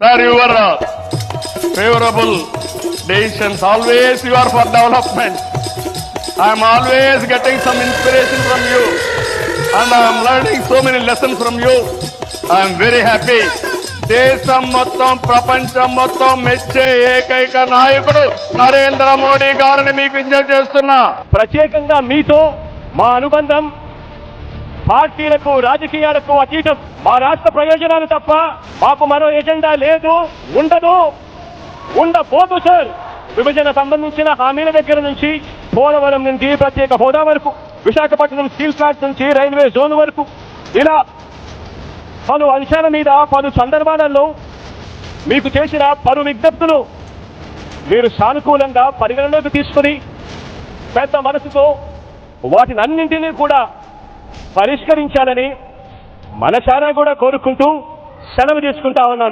Sir, your uh, favorable decisions, always you are for development. I am always getting some inspiration from you and I am learning so many lessons from you. I am very happy. దేశం మొత్తం ప్రపంచం మొత్తం మెచ్చే ఏకైక నాయకుడు నరేంద్ర మోడీ గారిని మీకు విజ్ఞప్తి చేస్తున్నా ప్రత్యేకంగా మీతో మా అనుబంధం పార్టీలకు రాజకీయాలకు అతీతం. మా రాష్ట్ర ప్రయోజనాలు తప్ప మాకు మరో ఎజెండా లేదు ఉండదు. ఉండబోదు సార్. విభజన సంబంధించిన హామీల దగ్గర నుంచి పోలవరం నుంచి ప్రత్యేక హోదా వరకు విశాఖపట్నం స్టీల్ ప్లాంట్ నుంచి రైల్వే జోన్ వరకు. ఇలా పలు అంశాల మీద పలు సందర్భాలలో మీకు చేసిన పలు విజ్ఞప్తులు మీరు సానుకూలంగా పరిగణలోకి తీసుకుని పెద్ద మనసుతో వాటినన్నింటినీ కూడా పరిష్కరించాలని మనసారా కూడా కోరుకుంటూ సెలవు తీసుకుంటా ఉన్నాను.